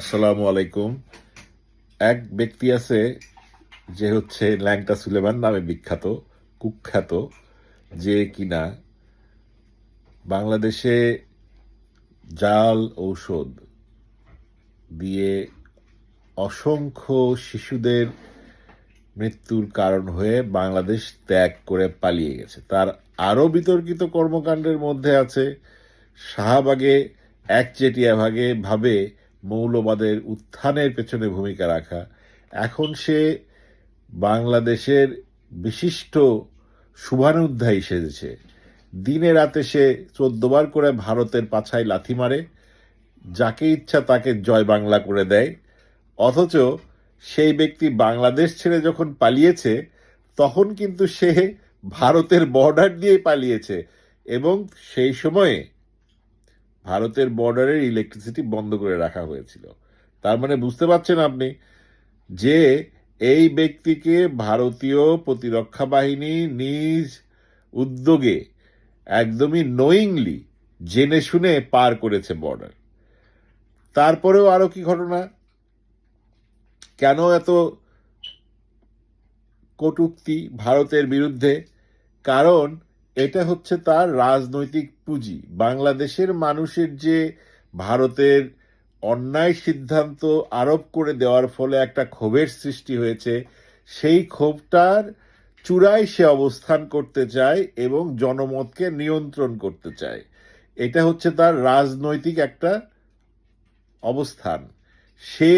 আসসালামু আলাইকুম। এক ব্যক্তি আছে যে হচ্ছে ল্যাংটা সুলেমান নামে বিখ্যাত, কুখ্যাত, যে কিনা বাংলাদেশে জাল ঔষধ দিয়ে অসংখ্য শিশুদের মৃত্যুর কারণ হয়ে বাংলাদেশ ত্যাগ করে পালিয়ে গেছে। তার আরও বিতর্কিত কর্মকাণ্ডের মধ্যে আছে শাহবাগে একচেটিয়া ভাগে ভাবে মৌলবাদের উত্থানের পেছনে ভূমিকা রাখা। এখন সে বাংলাদেশের বিশিষ্ট শুভানুধ্যায়ী সেজেছে। দিনে রাতে সে চোদ্দবার করে ভারতের পাছায় লাথি মারে, যাকে ইচ্ছা তাকে জয় বাংলা করে দেয়। অথচ সেই ব্যক্তি বাংলাদেশ ছেড়ে যখন পালিয়েছে, তখন কিন্তু সে ভারতের বর্ডার দিয়ে পালিয়েছে এবং সেই সময়ে ভারতের বর্ডারের ইলেকট্রিসিটি বন্ধ করে রাখা হয়েছিল। তার মানে বুঝতে পারছেন আপনি যে এই ব্যক্তিকে ভারতীয় প্রতিরক্ষা বাহিনী নিজ উদ্যোগে একদমই নোয়িংলি জেনে শুনে পার করেছে বর্ডার তারপরেও আরও কি ঘটনা? কেন এত কটুক্তি ভারতের বিরুদ্ধে? কারণ এটা হচ্ছে তার রাজনৈতিক পুঁজি। বাংলাদেশের মানুষের যে ভারতের অন্যায় সিদ্ধান্ত আরোপ করে দেওয়ার ফলে একটা ক্ষোভের সৃষ্টি হয়েছে, সেই ক্ষোভটার চূড়ায় সে অবস্থান করতে চায় এবং জনমতকে নিয়ন্ত্রণ করতে চায়। এটা হচ্ছে তার রাজনৈতিক একটা অবস্থান। সে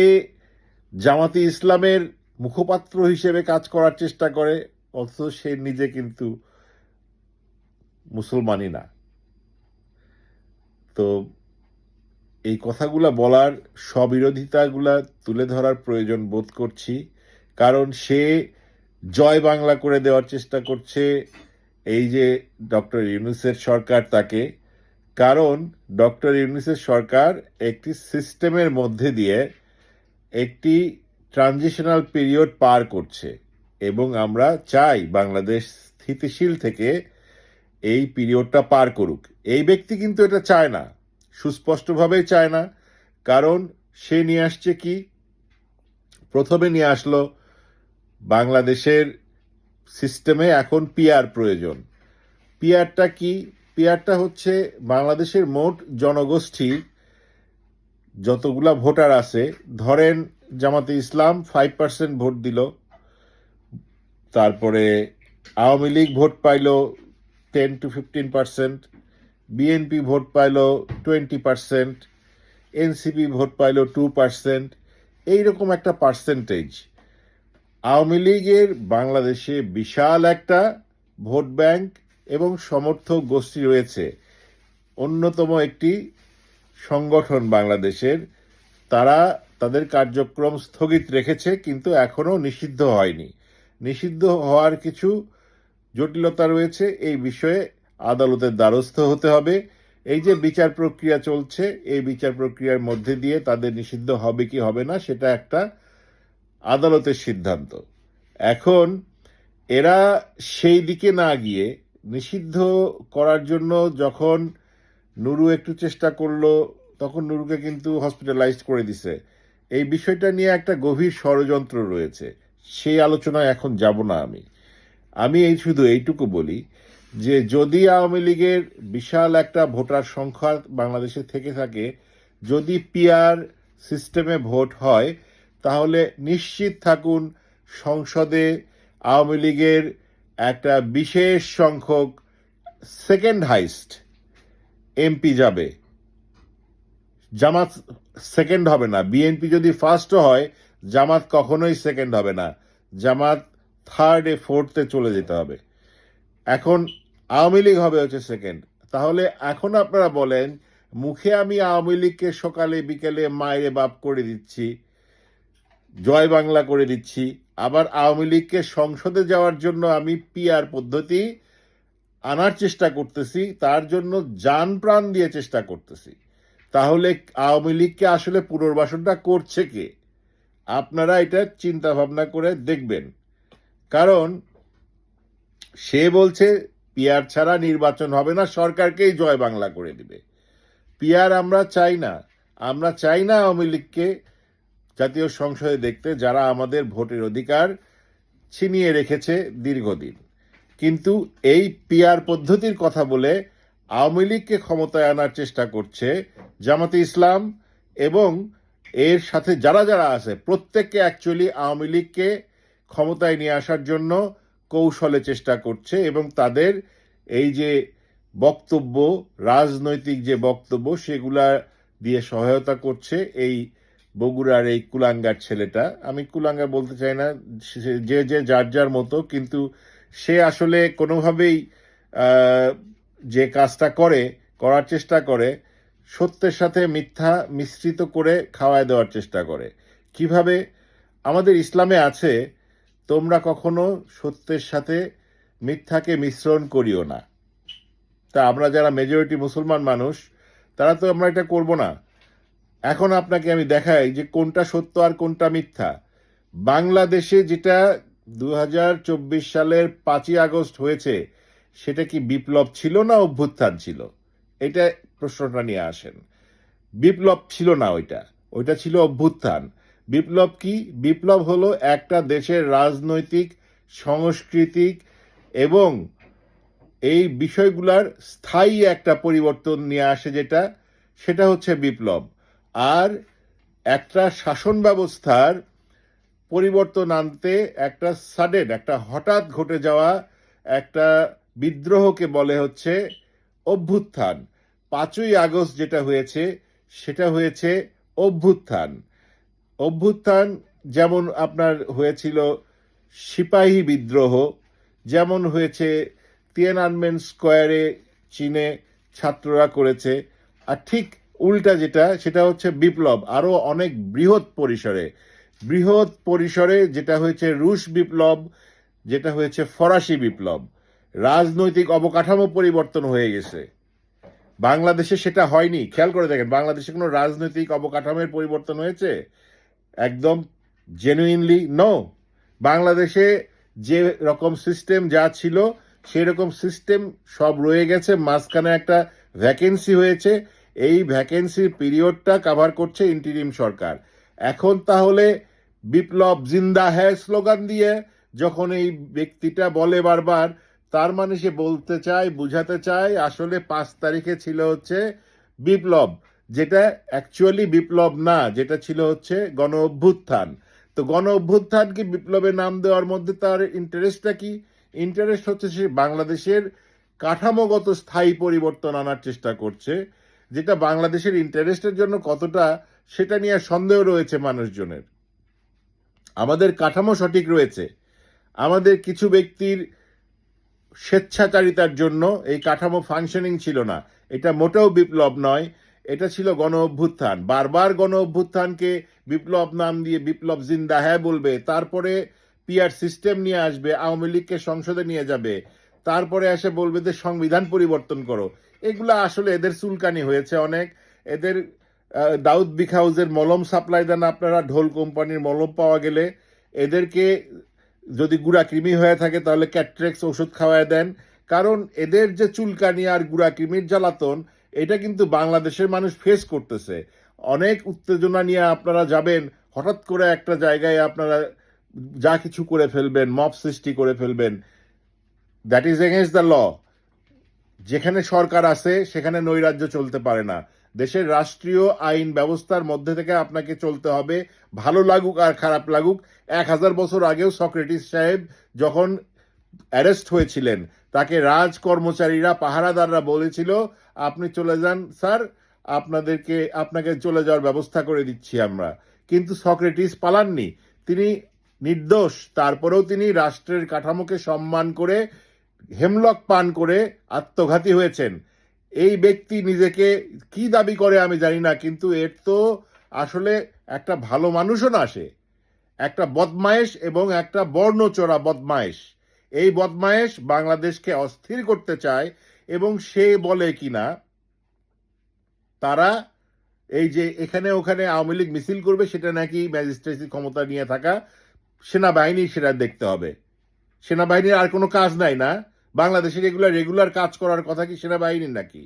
জামাতি ইসলামের মুখপাত্র হিসেবে কাজ করার চেষ্টা করে, অথচ সে নিজে কিন্তু মুসলমানই না। তো এই কথাগুলা বলার স্ববিরোধিতাগুলা তুলে ধরার প্রয়োজন বোধ করছি। কারণ সে জয় বাংলা করে দেওয়ার চেষ্টা করছে এই যে ডক্টর ইউনুসের সরকার তাকে। কারণ ডক্টর ইউনুসের সরকার একটি সিস্টেমের মধ্যে দিয়ে একটি ট্রানজিশনাল পিরিয়ড পার করছে এবং আমরা চাই বাংলাদেশ স্থিতিশীল থেকে এই পিরিয়ডটা পার করুক। এই ব্যক্তি কিন্তু এটা চায় না। সুস্পষ্টভাবেই চায় না। কারণ সে নিয়ে আসছে কি? প্রথমে নিয়ে আসলো বাংলাদেশের সিস্টেমে এখন পিআর প্রয়োজন। পিয়ারটা কি? পিআরটা হচ্ছে বাংলাদেশের মোট জনগোষ্ঠী যতগুলা ভোটার আছে, ধরেন জামাতে ইসলাম ফাইভ পার্সেন্ট ভোট দিল, তারপরে আওয়ামী লীগ ভোট pile ten to fifteen percent BNP vote পাইল টোয়েন্টি পার্সেন্ট এনসিপি ভোট পাইল টু পার্সেন্ট এইরকম একটা পার্সেন্টেজ আওয়ামী লীগের বাংলাদেশে বিশাল একটা ভোট ব্যাংক এবং সমর্থক গোষ্ঠী রয়েছে। অন্যতম একটি সংগঠন বাংলাদেশের। তারা তাদের কার্যক্রম স্থগিত রেখেছে, কিন্তু এখনও নিষিদ্ধ হয়নি। নিষিদ্ধ হওয়ার কিছু জটিলতা রয়েছে, এই বিষয়ে আদালতের দ্বারস্থ হতে হবে। এই যে বিচার প্রক্রিয়া চলছে, এই বিচার প্রক্রিয়ার মধ্যে দিয়ে তাদের নিষিদ্ধ হবে কি হবে না, সেটা একটা আদালতের সিদ্ধান্ত। এখন এরা সেই দিকে না গিয়ে নিষিদ্ধ করার জন্য যখন নুরু একটু চেষ্টা করল, তখন নুরুকে কিন্তু হসপিটালাইজড করে দিছে। এই বিষয়টা নিয়ে একটা গভীর ষড়যন্ত্র রয়েছে। সেই আলোচনায় এখন যাব না আমি। আমি এই শুধু এইটুকু বলি যে যদি আওয়ামী লীগের বিশাল একটা ভোটার সংখ্যা বাংলাদেশে থেকে থাকে, যদি পিআর সিস্টেমে ভোট হয়, তাহলে নিশ্চিত থাকুন সংসদে আওয়ামী লীগের একটা বিশেষ সংখ্যক সেকেন্ড হাইস্ট এমপি যাবে। জামাত সেকেন্ড হবে না। বিএনপি যদি ফার্স্টও হয়, জামাত কখনোই সেকেন্ড হবে না। জামাত থার্ডে ফোর্থে চলে যেতে হবে। এখন আওয়ামী লীগ হবে হচ্ছে সেকেন্ড তাহলে এখন আপনারা বলেন, মুখে আমি আওয়ামী লীগকে সকালে, বিকেলে মায়েরে বাপ করে দিচ্ছি, জয় বাংলা করে দিচ্ছি, আবার আওয়ামী লীগকে সংসদে যাওয়ার জন্য আমি পিআর পদ্ধতি আনার চেষ্টা করতেছি, তার জন্য যান প্রাণ দিয়ে চেষ্টা করতেছি। তাহলে আওয়ামী লীগকে আসলে পুনর্বাসনটা করছে কে? আপনারা এটা চিন্তা ভাবনা করে দেখবেন। কারণ সে বলছে, পিয়ার ছাড়া নির্বাচন হবে না, সরকারকেই জয় বাংলা করে দিবে। পিয়ার, আমরা চাই না। আমরা চাই না আওয়ামী লীগকে জাতীয় সংসদে দেখতে, যারা আমাদের ভোটের অধিকার ছিনিয়ে রেখেছে দীর্ঘদিন। কিন্তু এই পিয়ার পদ্ধতির কথা বলে আওয়ামী লীগকে ক্ষমতায় আনার চেষ্টা করছে জামাতে ইসলাম এবং এর সাথে যারা যারা আছে, প্রত্যেককে অ্যাকচুয়ালি আওয়ামী লীগকে ক্ষমতায় নিয়ে আসার জন্য কৌশলে চেষ্টা করছে এবং তাদের এই যে বক্তব্য, রাজনৈতিক যে বক্তব্য, সেগুলা দিয়ে সহায়তা করছে এই বগুড়ার এই কুলাঙ্গার ছেলেটা। আমি কুলাঙ্গা বলতে চাই না যে যে যার যার মতো, কিন্তু সে আসলে কোনোভাবেই যে কাজটা করে, করার চেষ্টা করে, সত্যের সাথে মিথ্যা মিশ্রিত করে খাওয়ায় দেওয়ার চেষ্টা করে। কীভাবে আমাদের ইসলামে আছে তোমরা কখনো সত্যের সাথে মিথ্যাকে মিশ্রণ করিও না। তা আমরা যারা মেজরিটি মুসলমান মানুষ, তারা তো আমরা এটা করব না। এখন আপনাকে আমি দেখাই যে কোনটা সত্য আর কোনটা মিথ্যা। বাংলাদেশে যেটা দু হাজার চব্বিশ সালের পাঁচই আগস্ট হয়েছে, সেটা কি বিপ্লব ছিল না অভ্যুত্থান ছিল? এটা প্রশ্নটা নিয়ে আসেন। বিপ্লব ছিল না ওইটা। ওইটা ছিল অভ্যুত্থান। বিপ্লব কি? বিপ্লব হলো একটা দেশের রাজনৈতিক, সাংস্কৃতিক এবং এই বিষয়গুলার স্থায়ী একটা পরিবর্তন নিয়ে আসে যেটা, সেটা হচ্ছে বিপ্লব। আর একটা শাসন ব্যবস্থার পরিবর্তন আনতে একটা সাডেন একটা হঠাৎ ঘটে যাওয়া একটা বিদ্রোহকে বলে হচ্ছে অভ্যুত্থান। পাঁচই আগস্ট যেটা হয়েছে, সেটা হয়েছে অভ্যুত্থান। অভ্যুত্থান যেমন আপনার হয়েছিল সিপাহী বিদ্রোহ, যেমন হয়েছে তিয়েনানমেন স্কোয়ারে চীনে ছাত্ররা করেছে, আর ঠিক উল্টা যেটা, সেটা হচ্ছে বিপ্লব আরও অনেক বৃহৎ পরিসরে। বৃহৎ পরিসরে যেটা হয়েছে রুশ বিপ্লব, যেটা হয়েছে ফরাসি বিপ্লব। রাজনৈতিক অবকাঠামো পরিবর্তন হয়ে গেছে। বাংলাদেশে সেটা হয়নি। খেয়াল করে দেখেন, বাংলাদেশে কোনো রাজনৈতিক অবকাঠামোর পরিবর্তন হয়েছে? একদম জেনুইনলি নো বাংলাদেশে যে রকম সিস্টেম যা ছিল সেই রকম সিস্টেম সব রয়ে গেছে। মাঝখানে একটা ভ্যাকেন্সি হয়েছে। এই ভ্যাকেন্সির পিরিয়ডটা কাভার করছে ইন্টিরিম সরকার। এখন তাহলে বিপ্লব জিন্দা হ্যায় স্লোগান দিয়ে যখন এই ব্যক্তিটা বলে বারবার, তার মানে সে বলতে চায়, বুঝাতে চায়, আসলে পাঁচ তারিখে ছিল হচ্ছে বিপ্লব। যেটা অ্যাকচুয়ালি বিপ্লব না, যেটা ছিল হচ্ছে গণ অভ্যুত্থান। তো গণ অভ্যুত্থানকে বিপ্লবের নাম দেওয়ার মধ্যে তার ইন্টারেস্টটা কি? ইন্টারেস্ট হচ্ছে সে বাংলাদেশের কাঠামোগত স্থায়ী পরিবর্তন আনার চেষ্টা করছে, যেটা বাংলাদেশের ইন্টারেস্টের জন্য কতটা সেটা নিয়ে সন্দেহ রয়েছে মানুষজনের। আমাদের কাঠামো সঠিক রয়েছে। আমাদের কিছু ব্যক্তির স্বেচ্ছাচারিতার জন্য এই কাঠামো ফাংশনিং ছিল না। এটা মোটেও বিপ্লব নয়। এটা ছিল গণ অভ্যুত্থান বারবার গণ অভ্যুত্থানকে বিপ্লব নাম দিয়ে বিপ্লব জিন্দা হ্যাঁ বলবে, তারপরে পিআর সিস্টেম নিয়ে আসবে, আওয়ামী লীগকে সংসদে নিয়ে যাবে, তারপরে এসে বলবে যে সংবিধান পরিবর্তন করো। এগুলা আসলে এদের চুলকানি হয়েছে অনেক। এদের দাউদ বিক হাউজের মলম সাপ্লাই দেন আপনারা, ঢোল কোম্পানির মলম পাওয়া গেলে। এদেরকে যদি গুড়া কৃমি হয়ে থাকে তাহলে ক্যাট্রেক্স ওষুধ খাওয়ায় দেন। কারণ এদের যে চুলকানি আর গুড়া কৃমির জ্বালাতন এটা কিন্তু বাংলাদেশের মানুষ ফেস করতেছে। অনেক উত্তেজনা নিয়ে আপনারা যাবেন, হঠাৎ করে একটা জায়গায় আপনারা যা কিছু করে ফেলবেন, মব সৃষ্টি করে ফেলবেন that is against the law যেখানে সরকার আছে, সেখানে নৈরাজ্য চলতে পারে না। দেশের রাষ্ট্রীয় আইন ব্যবস্থার মধ্যে থেকে আপনাকে চলতে হবে। ভালো লাগুক আর খারাপ লাগুক, এক হাজার বছর আগেও সক্রেটিস সাহেব যখন অ্যারেস্ট হয়েছিলেন তাকে রাজ কর্মচারীরা পাহারাদাররা বলেছিল, আপনি চলে যান, স্যার। আপনাদেরকে, আপনাকে চলে যাওয়ার ব্যবস্থা করে দিচ্ছি আমরা। কিন্তু সক্রেটিস পালাননি। তিনি নির্দোষ। তারপরেও তিনি রাষ্ট্রের কাঠামোকে সম্মান করে, হেমলক পান করে আত্মঘাতী হয়েছেন। এই ব্যক্তি নিজেকে কি দাবি করে আমি জানি না, কিন্তু এর তো আসলে একটা ভালো মানুষও না সে। একটা বদমায়েশ এবং একটা বর্ণচোরা বদমায়েশ। এই বদমায়েশ বাংলাদেশকে অস্থির করতে চায় এবং সে বলে কিনা, তারা এই যে এখানে ওখানে আওয়ামী লীগ মিছিল করবে, সেটা নাকি ম্যাজিস্ট্রেসি ক্ষমতা নিয়ে থাকা সেনাবাহিনী সেটা দেখতে হবে। সেনাবাহিনীর আর কোনো কাজ নাই না? বাংলাদেশের এগুলো রেগুলার কাজ করার কথা কি সেনাবাহিনীর নাকি?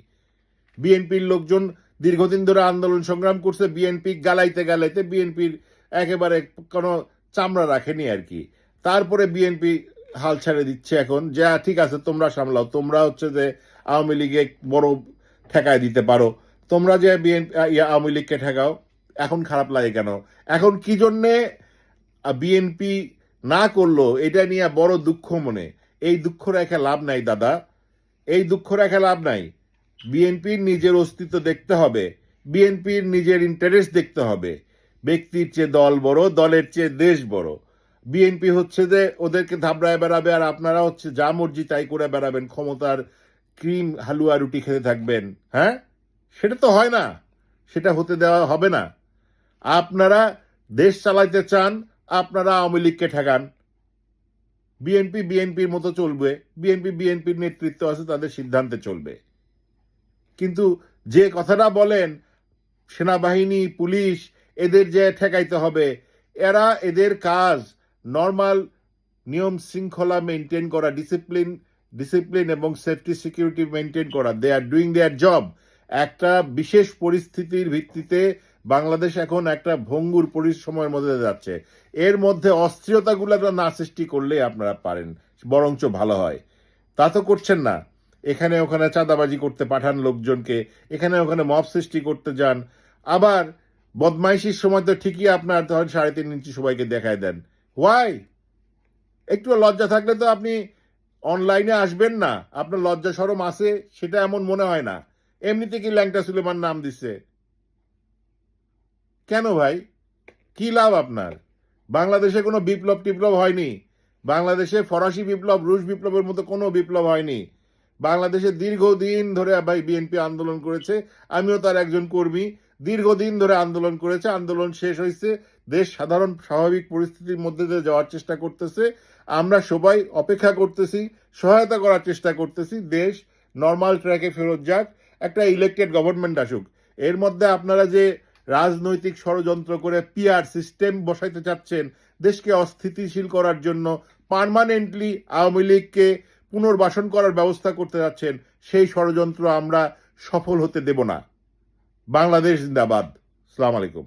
বিএনপির লোকজন দীর্ঘদিন ধরে আন্দোলন সংগ্রাম করছে, বিএনপি গালাইতে গালাইতে বিএনপির একেবারে কোনো চামড়া রাখেনি আর কি। তারপরে বিএনপি হাল ছেড়ে দিচ্ছে এখন। যে, ঠিক আছে, তোমরা সামলাও। তোমরা হচ্ছে যে আওয়ামী লীগে বড় ঠেকায় দিতে পারো। তোমরা যে বিএনপি আওয়ামী লীগকে ঠেকাও, এখন খারাপ লাগে কেন? এখন কি জন্যে বিএনপি না করল, এটা নিয়ে বড় দুঃখ মনে। এই দুঃখ রেখে লাভ নাই, দাদা। এই দুঃখ রেখে লাভ নাই। বিএনপির নিজের অস্তিত্ব দেখতে হবে। বিএনপির নিজের ইন্টারেস্ট দেখতে হবে। ব্যক্তির চেয়ে দল বড়, দলের চেয়ে দেশ বড়। বিএনপি হচ্ছে যে ওদেরকে ধাবড়ায় বেড়াবে আর আপনারা হচ্ছে যা মর্জি তাই করে বেড়াবেন, ক্ষমতার ক্রিম হালুয়া রুটি খেতে থাকবেন হ্যাঁ? সেটা তো হয় না, সেটা হতে দেওয়া হবে না। আপনারা দেশ চালাইতে চান, আপনারা আওয়ামী লীগকে ঠেকান। বিএনপি বিএনপির মতো চলবে, বিএনপি বিএনপির নেতৃত্ব আছে, তাদের সিদ্ধান্তে চলবে। কিন্তু যে কথাটা বলেন, সেনাবাহিনী, পুলিশ, এদের যে ঠেকাইতে হবে, এরা এদের কাজ। নর্মাল নিয়ম শৃঙ্খলা মেনটেন করা ডিসিপ্লিন ডিসিপ্লিন এবং সেফটি সিকিউরিটি মেনটেন করা। দে আর ডুইং দেয়ার জব একটা বিশেষ পরিস্থিতির ভিত্তিতে বাংলাদেশ এখন একটা ভঙ্গুর পরিসময়ের মধ্যে যাচ্ছে। এর মধ্যে অস্থিরতাগুলো না সৃষ্টি করলে আপনারা পারেন, বরঞ্চ ভালো হয়। তা তো করছেন না। এখানে ওখানে চাঁদাবাজি করতে পাঠান লোকজনকে, এখানে ওখানে মব সৃষ্টি করতে যান। আবার বদমাইশির সময় তো ঠিকই আপনার সাড়ে তিন ইঞ্চি সবাইকে দেখায় দেন। ওয়াই একটু লজ্জা থাকলে তো আপনি অনলাইনে আসবেন না। আপনার লজ্জা সরম আছে, সেটা এমন মনে হয় না। এমনিতে কি ল্যাংটা সুলেমান নাম দিচ্ছে? কেন ভাই? কি লাভ আপনার? বাংলাদেশে কোনো বিপ্লব টিপ্লব হয়নি। বাংলাদেশে ফরাসি বিপ্লব, রুশ বিপ্লবের মতো কোনো বিপ্লব হয়নি। বাংলাদেশে দীর্ঘদিন ধরে ভাই বিএনপি আন্দোলন করেছে। আমিও তার একজন কর্মী। দীর্ঘদিন ধরে আন্দোলন করেছে। আন্দোলন শেষ হয়েছে। দেশ সাধারণ স্বাভাবিক পরিস্থিতির মধ্যে দিয়ে যাওয়ার চেষ্টা করতেছে। আমরা সবাই অপেক্ষা করতেছি, সহায়তা করার চেষ্টা করতেছি। দেশ নর্মাল ট্র্যাকে ফেরত যাক, একটা ইলেকটেড গভর্নমেন্ট আসুক। এর মধ্যে আপনারা যে রাজনৈতিক ষড়যন্ত্র করে পিআর সিস্টেম বসাইতে চাচ্ছেন, দেশকে অস্থিতিশীল করার জন্য পার্মানেন্টলি আওয়ামী লীগকে পুনর্বাসন করার ব্যবস্থা করতে যাচ্ছেন, সেই ষড়যন্ত্র আমরা সফল হতে দেব না। বাংলাদেশ জিন্দাবাদ। সালাম আলাইকুম।